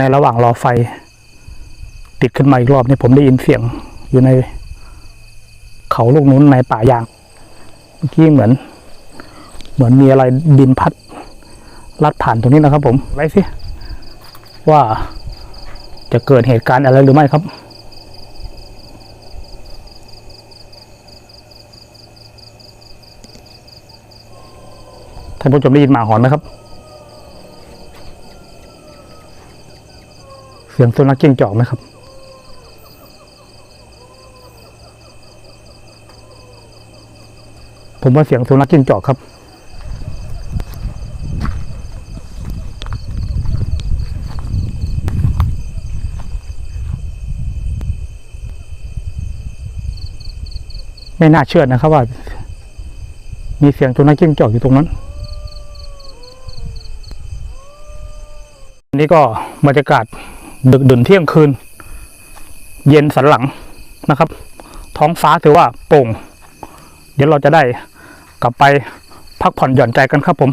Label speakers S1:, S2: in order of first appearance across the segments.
S1: ในระหว่างรอไฟ ติดขึ้นมาอีกรอบนี่ผมได้ยินเสียงอยู่ใน เขาลูกนู้นในป่ายางเมื่อกี้เหมือน เหมือนมีอะไรบินพัดลัดผ่านตรงนี้นะครับ ผมไว้สิว่าจะเกิดเหตุการณ์อะไรหรือไม่ครับท่านผู้ชมได้ยินหมาหอนไหมครับ สียงสุนัขจิ้งจอกไหมครับ ผมว่าเสียงสุนัขจิ้งจอกครับไม่น่าเชื่อนะครับว่า มีเสียงสุนัขจิ้งจอกอยู่ตรงนั้นอันนี้ก็บรรยากาศ ดึกดื่นเที่ยงคืน เย็นสันหลังนะครับ ท้องฟ้าถือว่าโปร่ง เดี๋ยวเราจะได้กลับไปพักผ่อนหย่อนใจกันครับผม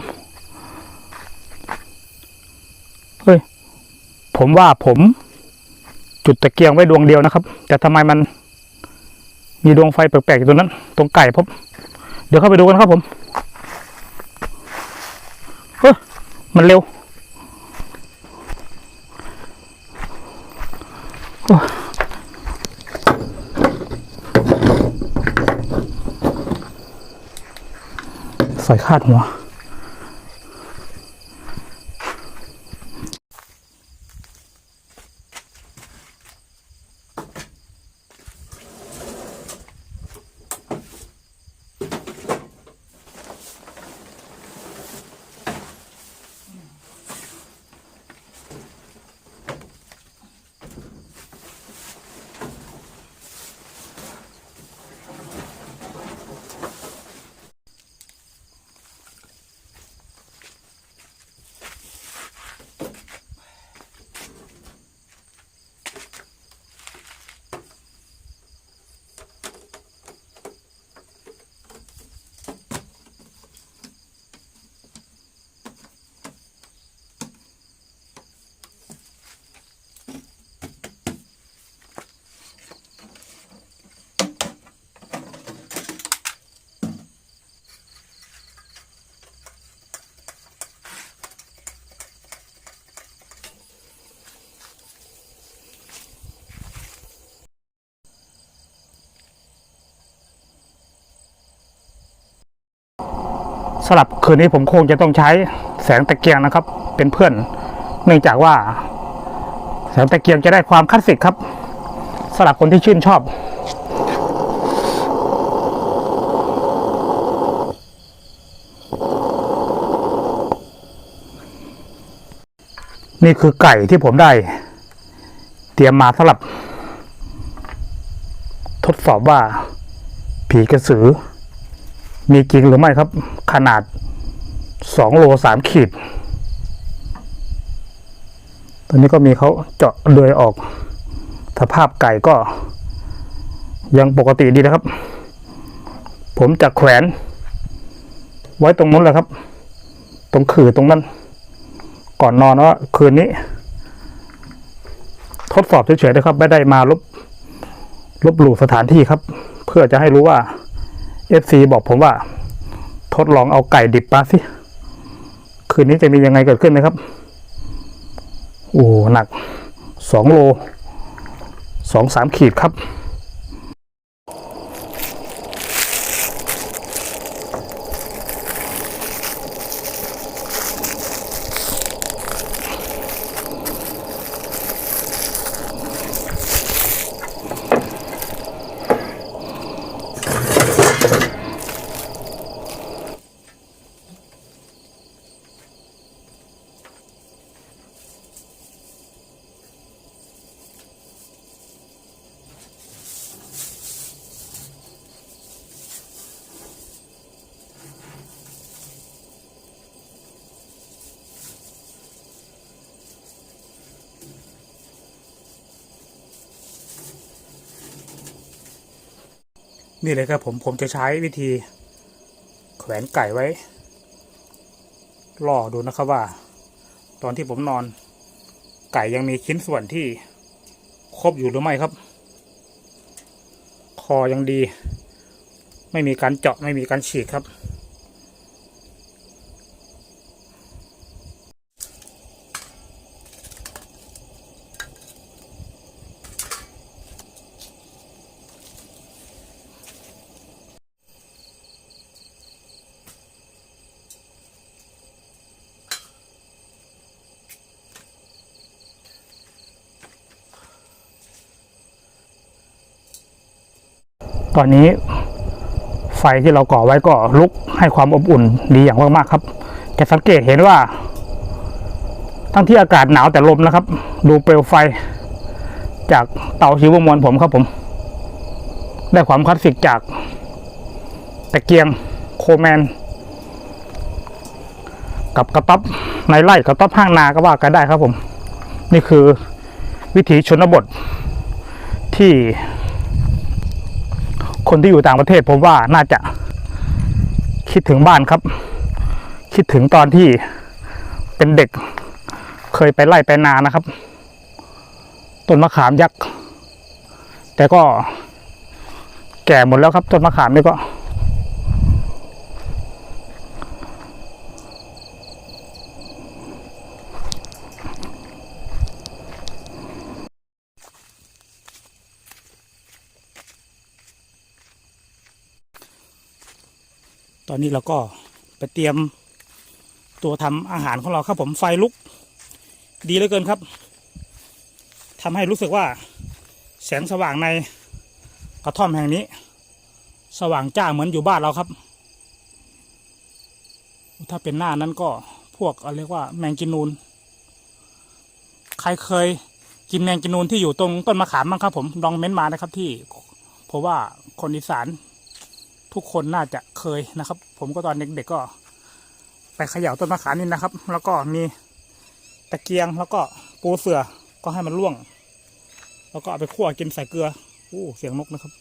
S1: เฮ้ยผมว่าผมจุดตะเกียงไว้ดวงเดียวนะครับ แต่ทำไมมันมีดวงไฟแปลกๆอยู่ตรงนั้น ตรงไก่พบเดี๋ยวเข้าไปดูกันครับผมเฮ้ยมันเร็ว ใส่คาดหัว สำหรับคืนนี้ผมคงจะต้องใช้แสงตะเกียงนะครับ เป็นเพื่อน เนื่องจากว่า แสงตะเกียงจะได้ความคลาสสิกครับสำหรับคนที่ชื่นชอบนี่คือไก่ที่ผมได้ เตรียมมาสำหรับ ทดสอบว่า ผีกระสือ มีจริงหรือไม่ครับ ขนาดสองโลสามขีดตอนนี้ก็มีเขาเจาะเดือยออก สภาพไก่ก็ ยังปกติดีนะครับ ผมจะแขวน ไว้ตรงนู้นแหละครับ ตรงขื่อตรงนั้น ก่อนนอนว่าคืนนี้ ทดสอบเฉยๆนะครับ ไม่ได้มาลบลบหลู่สถานที่ครับ เพื่อจะให้รู้ว่า FC บอกผมว่า ทดลองเอาไก่ดิบมาสิ คืนนี้จะมียังไงเกิดขึ้นนะครับ โอ้หนักสองโลสองสามขีดครับ นี่เลยครับผมผมจะใช้วิธี แขวนไก่ไว้ล่อดูนะครับว่า ตอนที่ผมนอน ไก่ยังมีชิ้นส่วนที่ครบอยู่หรือไม่ครับ คอยังดี ไม่มีการเจาะไม่มีการฉีกครับ ตอนนี้ไฟที่เราก่อไว้ก็ลุกให้ความอบอุ่นดีอย่างมากๆครับ จะสังเกตเห็นว่า ทั้งที่อากาศหนาวแต่ลมนะครับ ดูเปลวไฟ จากเตาชีวมวลผมครับผม ได้ความคลาสสิกจากตะเกียงโคแมน กับกระต๊อบในไร่กระต๊อบห้างนาก็ว่ากันได้ครับผม นี่คือวิถีชนบทที่ คนที่อยู่ต่างประเทศผมว่าน่าจะคิดถึงบ้านครับ คิดถึงตอนที่เป็นเด็ก เคยไปไล่ไปนานะครับ ต้นมะขามยักษ์แต่ก็แก่หมดแล้วครับ ต้นมะขามนี่ก็ ตอนนี้เราก็ไปเตรียมตัวทำอาหารของเราครับผมไฟลุก ดีเหลือเกินครับทำให้รู้สึกว่า แสงสว่างในกระท่อมแห่งนี้ สว่างจ้าเหมือนอยู่บ้านเราครับ ถ้าเป็นหน้านั้นก็พวกเรียกว่าแมงกินนูนใครเคยกินแมงกินนูนที่อยู่ตรงต้นมะขามบ้างครับผมลองเม้นต์มานะครับที่เพราะว่าคนอีสาน ทุกคนน่าจะเคยนะครับ ผมก็ตอนเด็กๆก็ไปเขย่าต้นมะขามนี่นะครับ แล้วก็มีตะเกียงแล้วก็ปูเสือก็ให้มันร่วง แล้วก็เอาไปคั่วกินใส่เกลือโอ้เสียงนกนะครับ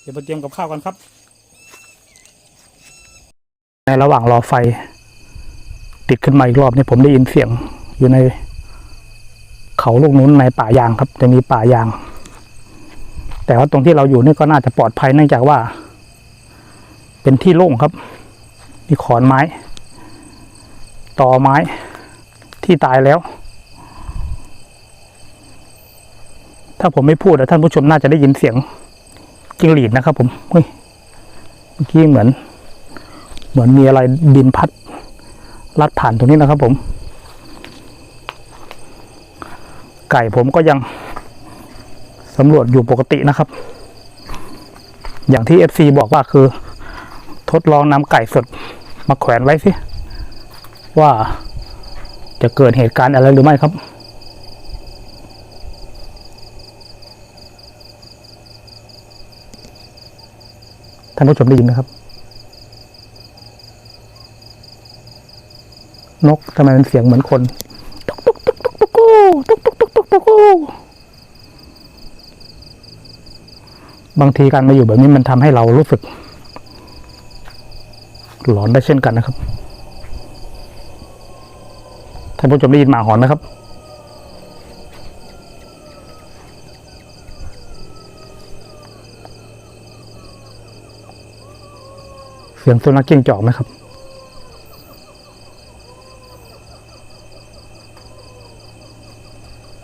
S1: เดี๋ยวไปเตรียมกับข้าวกันครับ ในระหว่างรอไฟ ติดขึ้นมาอีกรอบนี่ผมได้ยินเสียงอยู่ในเขาลูกนู้นในป่ายางครับ จะมีป่ายาง แต่ว่าตรงที่เราอยู่นี่ก็น่าจะปลอดภัยเนื่องจากว่า เป็นที่โล่งครับ มีขอนไม้ ต่อไม้ที่ตายแล้ว ถ้าผมไม่พูดอะท่านผู้ชมน่าจะได้ยินเสียงจิ้งหรีดนะครับ ผมเฮ้ยเมื่อกี้เหมือน เหมือนมีอะไรบินพัดลัดผ่านตรงนี้นะครับผม ไก่ผมก็ยังำรวจอยู่ปกตินะครับ อย่างที่ FC บอกว่าคือ ทดลองนำไก่สดมาแขวนไว้สิ ว่าจะเกิดเหตุการณ์อะไรหรือไม่ครับท่านผู้ชมได้ยินไหมครับ นกทำไมเป็นเสียงเหมือนคนตุกตุกตุกตุกตุกกูตุกตุกตุกตุกตุกกู บางทีการมาอยู่แบบนี้มันทำให้เรารู้สึก หลอนได้เช่นกันนะครับท่านผู้ชมได้ยินหมาหอนไหมครับ เสียงสุนัขจิ้งจอกไหมครับ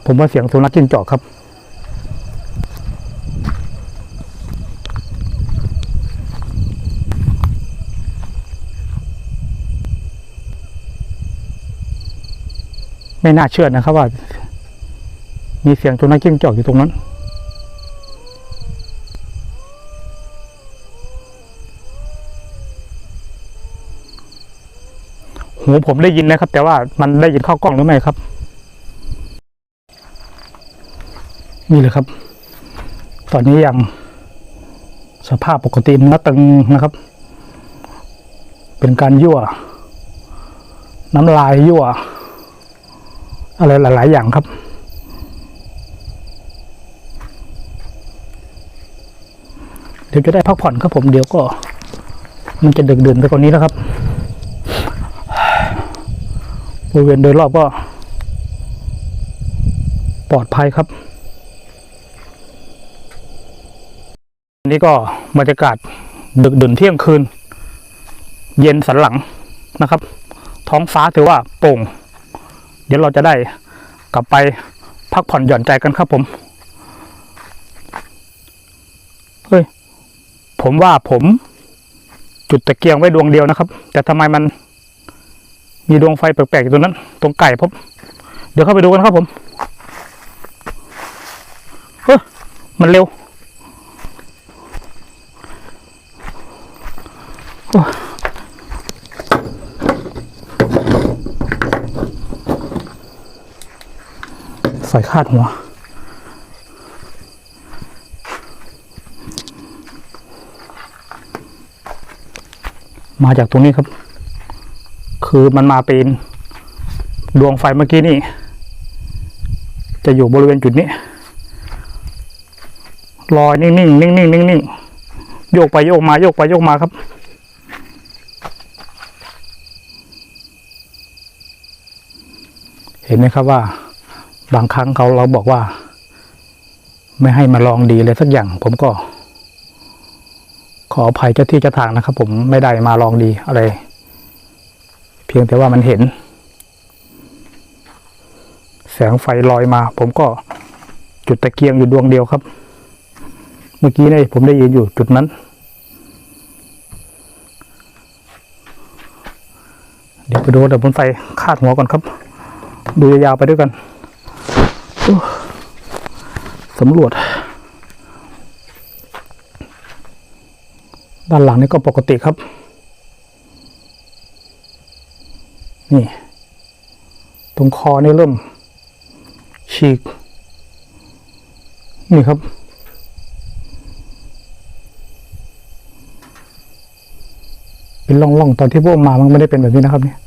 S1: ผมว่าเสียงสุนัขจิ้งจอกครับ ไม่น่าเชื่อนะครับว่า มีเสียงสุนัขจิ้งจอกอยู่ตรงนั้น หูผมได้ยินนะครับ แต่ว่ามันได้ยินเข้ากล้องหรือไม่ครับ นี่เลยครับ ตอนนี้ยังสภาพปกติเนื้อตึงนะครับ เป็นการยั่ว น้ำลายยั่ว อะไรหลาย ๆ อย่างครับ เดี๋ยวจะได้พักผ่อนครับผมเดี๋ยวก็ มันจะดึกดื่นไปกว่านี้แล้วครับบริเวณโดยรอบก็ ปลอดภัยครับอันนี้ก็บรรยากาศดึกดื่นเที่ยงคืน เย็นสันหลังนะครับ ท้องฟ้าถือว่าโปร่ง เดี๋ยวเราจะได้กลับไปพักผ่อนหย่อนใจกันครับผม เฮ้ย ผมว่าผมจุดตะเกียงไว้ดวงเดียวนะครับ แต่ทำไมมันมีดวงไฟแปลกๆอยู่ตรงนั้น ตรงไก่พบเดี๋ยวเข้าไปดูกันครับผมเฮ้ยมันเร็วใส่คาดหัว มาจากตรงนี้ครับ คือมันมาเป็นดวงไฟเมื่อกี้นี่ จะอยู่บริเวณจุดนี้ลอยนิ่งๆนิ่งๆนิ่งๆโยกไปโยกมาโยกไปโยกมาครับเห็นไหมครับว่า บางครั้งเขาเราบอกว่า ไม่ให้มาลองดีเลยสักอย่าง ผมก็ ขออภัยเจ้าที่เจ้าทางนะครับ ผมไม่ได้มาลองดีอะไร เพียงแต่ว่ามันเห็น แสงไฟลอยมา ผมก็จุดตะเกียงอยู่ดวงเดียวครับ เมื่อกี้นี่ผมได้ยินอยู่จุดนั้น เดี๋ยวไปดูแต่บนไฟคาดหัวก่อนครับ ดูยาวๆไปด้วยกัน สำรวจ ด้านหลังนี่ก็ปกติครับ นี่ ตรงคอนี่เริ่ม ฉีก นี่ครับเป็นร่องๆตอนที่พวกมามันไม่ได้เป็นแบบนี้นะครับเนี่ย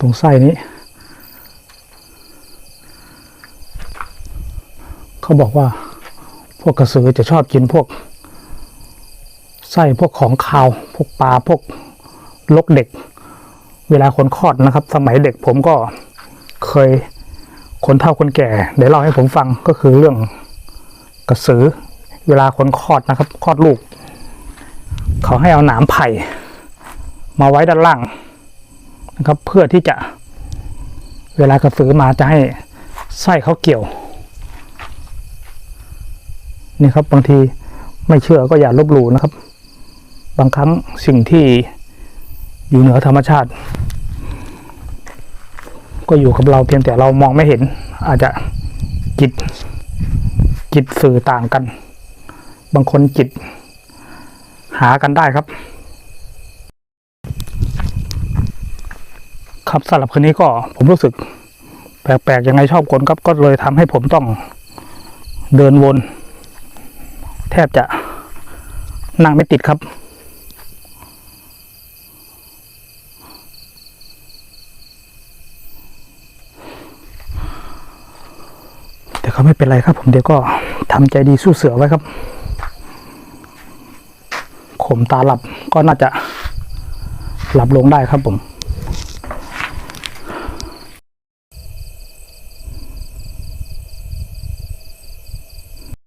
S1: ตรงไส้นี้ เขาบอกว่าพวกกระสือจะชอบกินพวก ไส้พวกของคาว พวกปลาพวกลกเด็ก เวลาคนคลอดนะครับ สมัยเด็กผมก็เคยคนเฒ่าคนแก่ได้เล่าให้ผมฟังก็คือเรื่องกระสือ เวลาคนคลอดนะครับคลอดลูก เขาให้เอาหนามไผ่มาไว้ด้านล่าง นะครับ เพื่อที่จะเวลากระสือมาจะให้ไส้เขาเกี่ยว นี่ครับบางทีไม่เชื่อก็อย่าลบหลู่นะครับ บางครั้งสิ่งที่อยู่เหนือธรรมชาติ ก็อยู่กับเราเพียงแต่เรามองไม่เห็น อาจจะจิตจิตสื่อต่างกัน บางคนจิตหากันได้ครับ ครับสำหรับคืนนี้ก็ผมรู้สึก แปลกๆยังไงชอบคนครับก็เลยทำให้ผมต้องเดินวน แทบจะนั่งไม่ติดครับ แต่ก็ไม่เป็นไรครับ ผมเดี๋ยวก็ทำใจดีสู้เสือไว้ครับข่มตาหลับก็น่าจะหลับลงได้ครับผม